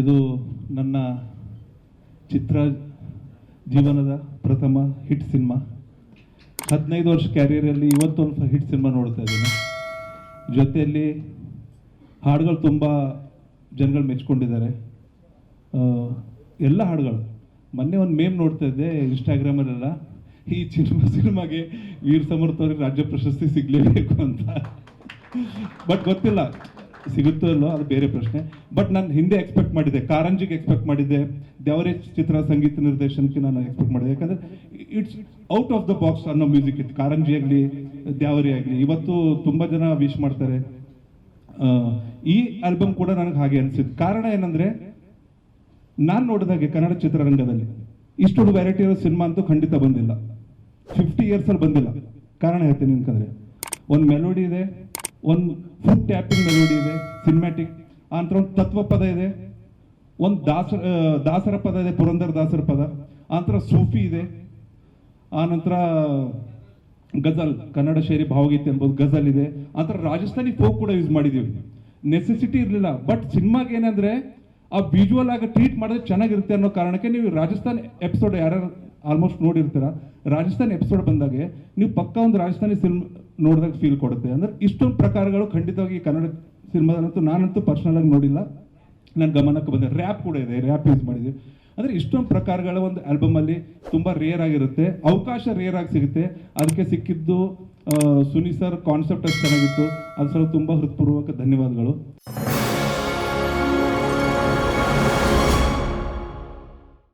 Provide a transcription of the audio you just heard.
ಇದು ನನ್ನ ಚಿತ್ರ ಜೀವನದ ಪ್ರಥಮ ಹಿಟ್ ಸಿನಿಮಾ. ಹದಿನೈದು ವರ್ಷ ಕ್ಯಾರಿಯರಲ್ಲಿ ಇವತ್ತೊಂದು ಹಿಟ್ ಸಿನಿಮಾ ನೋಡ್ತಾ ಇದ್ದೀನಿ. ಜೊತೆಯಲ್ಲಿ ಹಾಡುಗಳು ತುಂಬ ಜನಗಳು ಮೆಚ್ಕೊಂಡಿದ್ದಾರೆ. ಎಲ್ಲ ಹಾಡುಗಳು. ಮೊನ್ನೆ ಒಂದು ಮೇಮ್ ನೋಡ್ತಾ ಇದ್ದೆ ಇನ್ಸ್ಟಾಗ್ರಾಮಲ್ಲೆಲ್ಲ ಈ ಸಿನಿಮಾ ಸಿನಿಮಾಗೆ ವೀರ್ ಸಮರ್ಥ ಅವ್ರಿಗೆ ರಾಜ್ಯ ಪ್ರಶಸ್ತಿ ಸಿಗಲೇಬೇಕು ಅಂತ. ಬಟ್ ಗೊತ್ತಿಲ್ಲ. ಸಿಗುತ್ತೋ ಇಲ್ಲೋ ಅದು ಬೇರೆ ಪ್ರಶ್ನೆ. ಬಟ್ ನಾನು ಹಿಂದೆ ಎಕ್ಸ್ಪೆಕ್ಟ್ ಮಾಡಿದ್ದೆ, ಕಾರಂಜಿಗೆ ಎಕ್ಸ್ಪೆಕ್ಟ್ ಮಾಡಿದ್ದೆ. ದೇವರೇಜ್ ಚಿತ್ರ ಸಂಗೀತ ನಿರ್ದೇಶನಕ್ಕೆ ನಾನು ಎಕ್ಸ್ಪೆಕ್ಟ್ ಮಾಡಿದೆ. ಯಾಕಂದ್ರೆ it's out of the box ಅನ್ನೋ ಮ್ಯೂಸಿಕ್ ಇತ್ತು. ಕಾರಂಜಿ ಆಗಲಿ ದ್ಯಾವರಿ ಆಗಲಿ. ಇವತ್ತು ತುಂಬ ಜನ ವಿಶ್ ಮಾಡ್ತಾರೆ. ಈ ಆಲ್ಬಮ್ ಕೂಡ ನನಗೆ ಹಾಗೆ ಅನಿಸಿದ್ದು. ಕಾರಣ ಏನಂದ್ರೆ, ನಾನು ನೋಡಿದಾಗೆ ಕನ್ನಡ ಚಿತ್ರರಂಗದಲ್ಲಿ ಇಷ್ಟೊಂದು ವೆರೈಟಿ ಇರೋ ಸಿನಿಮಾ ಅಂತೂ ಖಂಡಿತ ಬಂದಿಲ್ಲ. ಫಿಫ್ಟಿ ಇಯರ್ಸ್ ಅಲ್ಲಿ ಬಂದಿಲ್ಲ. ಕಾರಣ ಹೇಳ್ತೀನಿ ಅನ್ಕಂದ್ರೆ ಒಂದು ಮೆಲೋಡಿ ಇದೆ ಒಂದು ಫುಡ್ ಟ್ಯಾಪಿಂಗ್ ಮೆಲೋಡಿ ಇದೆ ಸಿನಿಮ್ಯಾಟಿಕ್ ಆನಂತರ ಒಂದು ತತ್ವ ಪದ ಇದೆ, ಒಂದು ದಾಸರ ದಾಸರ ಪದ ಇದೆ, ಪುರಂದರ ದಾಸರ ಪದ. ಆನಂತರ ಸೂಫಿ ಇದೆ ಆನಂತರ ಗಜಲ್, ಕನ್ನಡ ಶೈಲಿ ಭಾವಗೀತೆ ಅನ್ಬೋದು, ಗಜಲ್ ಇದೆ. ಆನಂತರ ರಾಜಸ್ಥಾನಿ ಫೋಕ್ ಕೂಡ ಯೂಸ್ ಮಾಡಿದೀವಿ. ನೆಸೆಸಿಟಿ ಇರಲಿಲ್ಲ ಬಟ್ ಸಿನಿಮಾಗೆ ಏನಂದ್ರೆ ಆ ವಿಜುವಲ್ ಆಗಿ ಟ್ರೀಟ್ ಮಾಡಿದ್ರೆ ಚೆನ್ನಾಗಿರುತ್ತೆ ಅನ್ನೋ ಕಾರಣಕ್ಕೆ ನೀವು ರಾಜಸ್ಥಾನ್ ಎಪಿಸೋಡ್ ಯಾರು ಆಲ್ಮೋಸ್ಟ್ ನೋಡಿರ್ತೀರ, ರಾಜಸ್ಥಾನ್ ಎಪಿಸೋಡ್ ಬಂದಾಗೆ ನೀವು ಪಕ್ಕ ಒಂದು ರಾಜಸ್ಥಾನಿ ಫಿಲ್ಮ್ ನೋಡಿದಾಗ ಫೀಲ್ ಕೊಡುತ್ತೆ. ಅಂದ್ರೆ ಇಷ್ಟೊಂದು ಪ್ರಕಾರಗಳು ಖಂಡಿತವಾಗಿ ಕನ್ನಡ ಸಿನಿಮಾದಂತೂ ನಾನಂತೂ ಪರ್ಸನಲ್ ಆಗಿ ನೋಡಿಲ್ಲ. ನನ್ನ ಗಮನಕ್ಕೆ ಬಂದೆ. ರ್ಯಾಪ್ ಕೂಡ ಇದೆ. ರ್ಯಾಪ್ ಯೂಸ್ ಮಾಡಿದ್ದೀವಿ ಅಂದರೆ ಇಷ್ಟೊಂದು ಪ್ರಕಾರಗಳ ಒಂದು ಆಲ್ಬಮ್ ಅಲ್ಲಿ ತುಂಬಾ ರೇರ್ ಆಗಿರುತ್ತೆ. ಅವಕಾಶ ರೇರ್ ಆಗಿ ಸಿಗುತ್ತೆ. ಅದಕ್ಕೆ ಸಿಕ್ಕಿದ್ದು ಸುನಿ ಸರ್ ಕಾನ್ಸೆಪ್ಟ್ ಚೆನ್ನಾಗಿತ್ತು. ಅದ್ರ ಸಲ ತುಂಬಾ ಹೃತ್ಪೂರ್ವಕ ಧನ್ಯವಾದಗಳು.